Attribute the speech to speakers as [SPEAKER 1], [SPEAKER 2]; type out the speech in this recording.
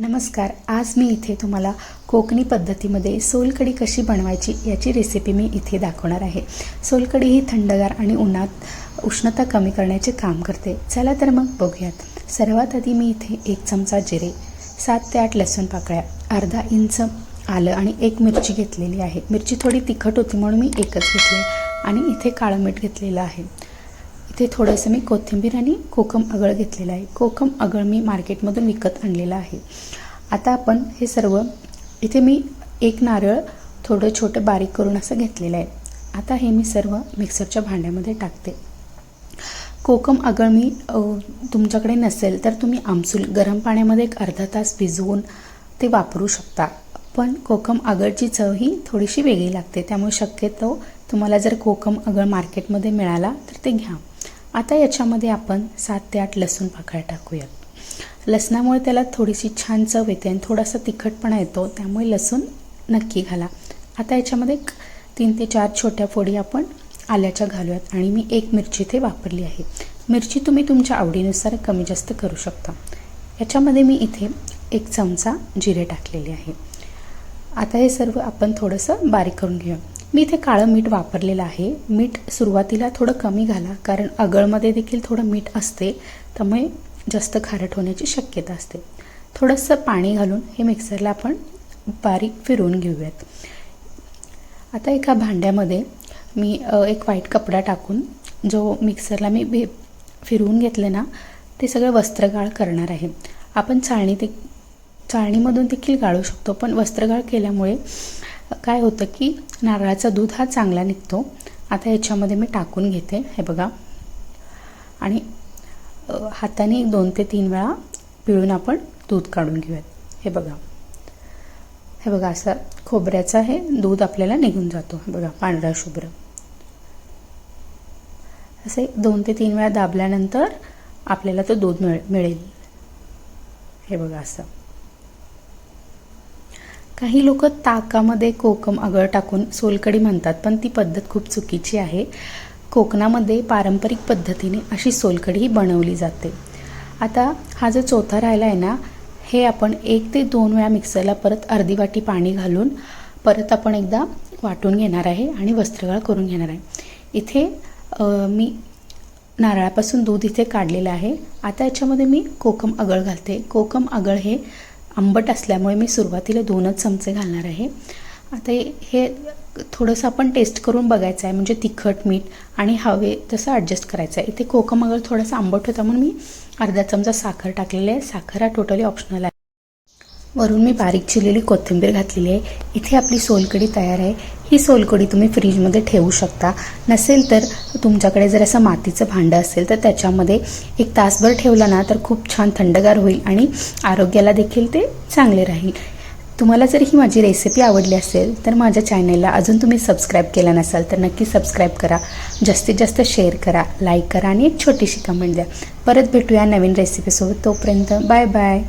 [SPEAKER 1] नमस्कार आज मी इथे तुम्हाला कोकणी पद्धतीमध्ये सोलकढी कशी बनवायची याची रेसिपी मी इथे दाखवणार आहे. सोलकढी ही थंडगार आणि उन्हात उष्णता कमी करण्याचे काम करते. चला तर मग बघूयात. सर्वात आधी मी इथे एक चमचा जिरे सात ते आठ लसूण पाकळ्या अर्धा इंच आलं आणि एक मिरची घेतलेली आहे. मिरची थोडी तिखट होती म्हणून मी एकच घेतली आणि इथे काळं मीठ घेतलेलं आहे. इथे थोडंसं मी कोथिंबीर आणि कोकम अगळ घेतलेलं आहे. कोकम अगळ मी मार्केटमधून विकत आणलेलं आहे. आता आपण हे सर्व इथे मी एक नारळ थोडं छोटं बारीक करून असं घेतलेलं आहे. आता हे मी सर्व मिक्सरच्या भांड्यामध्ये टाकते. कोकम आगळ मी तुमच्याकडे नसेल तर तुम्ही आमसूल गरम पाण्यामध्ये एक अर्धा तास भिजवून ते वापरू शकता. पण कोकम आगळची चव ही थोडीशी वेगळी लागते. त्यामुळे शक्यतो तुम्हाला जर कोकम आगळ मार्केटमध्ये मिळाला तर ते घ्या. आता याच्यामध्ये आपण सात ते आठ लसूण पाकळ्या टाकूयात. लसणामुळे त्याला थोडीशी छान चव येते आणि थोडासा तिखटपणा येतो त्यामुळे लसूण नक्की घाला. आता याच्यामध्ये एक तीन ते चार छोट्या फोडी आपण आल्याच्या घालूयात आणि मी एक मिरची इथे वापरली आहे. मिरची तुम्ही तुमच्या आवडीनुसार कमी जास्त करू शकता. याच्यामध्ये मी इथे एक चमचा जिरे टाकलेले आहे. आता हे सर्व आपण थोडंसं बारीक करून घेऊया मी इथे काळं मीठ वापरलेलं आहे. मीठ सुरुवातीला थोडं कमी घाला कारण अगळमध्ये देखील थोडं मीठ असते त्यामुळे जास्त खारट होण्याची शक्यता असते. थोडंसं पाणी घालून हे मिक्सरला आपण बारीक फिरवून घेऊयात. आता एका भांड्यामध्ये मी एक व्हाईट कपडा टाकून जो मिक्सरला मी भे फिरवून घेतले ना ते सगळं वस्त्रगाळ करणार आहे. आपण चाळणी ते चाळणीमधून देखील गाळू शकतो पण वस्त्रगाळ केल्यामुळे काय होतं की नारळाचा दूध हा चांगला निघतो. आता याच्यामध्ये मी टाकून घेते. हे बघा. आणि हाताने एक दोन ते तीन वेळा पिळून आपण दूध काढून घेऊयात. हे बघा. हे बघा असं खोबऱ्याचं हे दूध आपल्याला निघून जातो. हे बघा पांढरा शुभ्र. असे दोन ते तीन वेळा दाबल्यानंतर आपल्याला तो दूध मिळ मिळेल. हे बघा असं. काही लोक ताकामध्ये कोकम आगळ टाकून सोलकडी म्हणतात पण ती पद्धत खूप चुकीची आहे. कोकणामध्ये पारंपरिक पद्धतीने अशी सोलकडी ही बनवली जाते. आता हा जो चौथा राहिला आहे ना हे आपण एक ते दोन वेळा मिक्सरला परत अर्धी वाटी पाणी घालून परत आपण एकदा वाटून घेणार आहे आणि वस्त्रगाळ करून घेणार आहे. इथे मी नारळापासून दूध इथे काढलेलं आहे. आता याच्यामध्ये मी कोकम आगळ घालते. कोकम आगळ हे आंबट असल्यामुळे मी सुरुवातीला दोनच चमचे घालणार आहे. आता हे- थोडंसं आपण टेस्ट करून बघायचं आहे. म्हणजे तिखट मीठ आणि हवे तसं ॲडजस्ट करायचं आहे. इथे कोकम अगर थोडासा आंबट होता म्हणून मी अर्धा चमचा साखर टाकलेली आहे. साखर हा टोटली ऑप्शनल आहे. वरून मी बारीक चिरलेली कोथिंबीर घातलेली आहे. इथे आपली सोलकढी तयार आहे. ही सोलकढी तुम्ही फ्रीजमध्ये ठेवू शकता. नसेल तर तुमच्याकडे जर असं मातीचं भांडं असेल तर त्याच्यामध्ये एक तासभर ठेवला ना तर खूप छान थंडगार होईल आणि आरोग्याला देखील ते चांगले राहील. तुम्हाला जर ही माझी रेसिपी आवडली असेल तर माझ्या चॅनेलला अजून तुम्ही सबस्क्राईब केला नसाल तर नक्की सबस्क्राईब करा. जास्तीत जास्त शेअर करा लाईक करा आणि एक छोटीशी कमेंट द्या. परत भेटूया नवीन रेसिपीसोबत तोपर्यंत बाय बाय